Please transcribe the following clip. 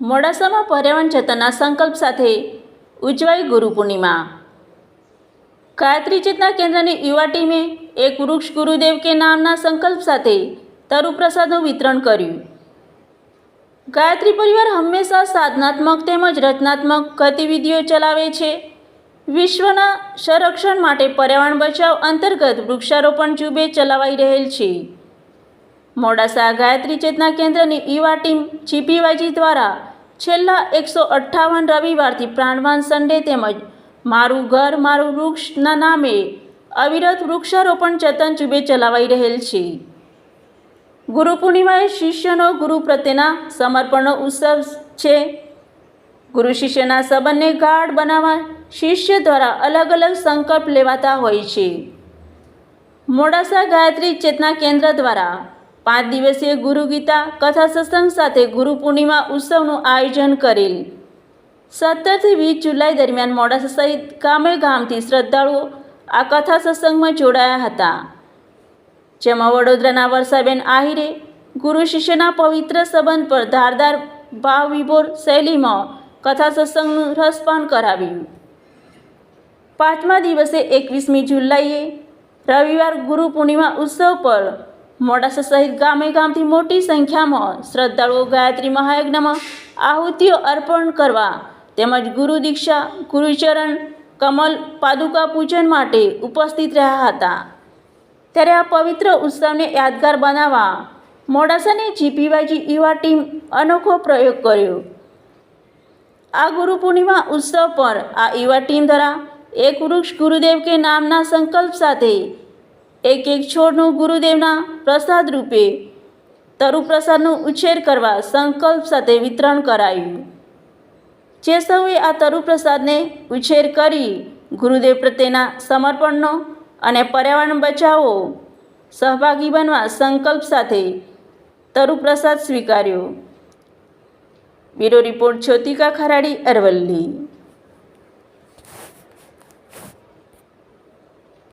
મોડાસામાં પર્યાવરણ જતનના સંકલ્પ સાથે ઉજવાઈ ગુરુ પૂર્ણિમા. ગાયત્રી ચેતના કેન્દ્રની યુવા ટીમે એક વૃક્ષ ગુરુદેવ કે નામના સંકલ્પ સાથે તરુપ્રસાદનું વિતરણ કર્યું. ગાયત્રી પરિવાર હંમેશા સાધનાત્મક તેમજ રચનાત્મક ગતિવિધિઓ ચલાવે છે. વિશ્વના સંરક્ષણ માટે પર્યાવરણ બચાવ અંતર્ગત વૃક્ષારોપણ જુબે ચલાવાઈ રહેલ છે. મોડાસા ગાયત્રી ચેતના કેન્દ્રની યુવા ટીમ જીપીવાયજી દ્વારા છેલ્લા એકસો અઠ્ઠાવન રવિવારથી પ્રાણવાન સન્ડે તેમજ મારું ઘર, મારું વૃક્ષના નામે અવિરત વૃક્ષારોપણ જતન ઝુંબેશ ચલાવાઈ રહેલ છે. ગુરુ પૂર્ણિમાએ શિષ્યનો ગુરુ પ્રત્યેના સમર્પણનો ઉત્સવ છે. ગુરુ શિષ્યના સંબંધને ગાઢ બનાવવા શિષ્ય દ્વારા અલગ અલગ સંકલ્પ લેવાતા હોય છે. મોડાસા ગાયત્રી ચેતના કેન્દ્ર દ્વારા પાંચ દિવસીય ગુરુ ગીતા, કથા સત્સંગ સાથે ગુરુ પૂર્ણિમા ઉત્સવનું આયોજન કરેલ. સત્તરથી વીસ જુલાઈ દરમિયાન મોડાસા સહિત ગામે ગામથી શ્રદ્ધાળુઓ આ કથા સત્સંગમાં જોડાયા હતા. જેમાં વડોદરાના વર્ષાબેન આહિરે, ગુરુ શિષ્યના પવિત્ર સંબંધ પર ધારદાર ભાવ વિભોર શૈલીમાં કથા સત્સંગનું રસપાન કરાવ્યું. પાંચમા દિવસે એકવીસમી જુલાઈએ રવિવાર ગુરુ પૂર્ણિમા ઉત્સવ પર મોડાસા સહિત ગામે ગામથી મોટી સંખ્યામાં શ્રદ્ધાળુઓ ગાયત્રી મહાયજ્ઞમાં આહુતિઓ અર્પણ કરવા તેમજ ગુરુ દીક્ષા, ગુરુચરણ, કમલ, પાદુકા પૂજન માટે ઉપસ્થિત રહ્યા હતા. ત્યારે આ પવિત્ર ઉત્સવને યાદગાર બનાવવા મોડાસાની જીપીવાયજી યુવા ટીમ અનોખો પ્રયોગ કર્યો. આ ગુરુ પૂર્ણિમા ઉત્સવ પર આ યુવા ટીમ દ્વારા એક વૃક્ષ ગુરુદેવ કે નામના સંકલ્પ સાથે એક એક છોડનું ગુરુદેવના પ્રસાદ રૂપે તરુપ્રસાદનું ઉછેર કરવા સંકલ્પ સાથે વિતરણ કરાયું. જે સૌએ આ તરુ પ્રસાદને ઉછેર કરી ગુરુદેવ પ્રત્યેના સમર્પણનો અને પર્યાવરણ બચાવો સહભાગી બનવા સંકલ્પ સાથે તરુપ્રસાદ સ્વીકાર્યો. Bureau report Jyotika Kharadi Aravalli.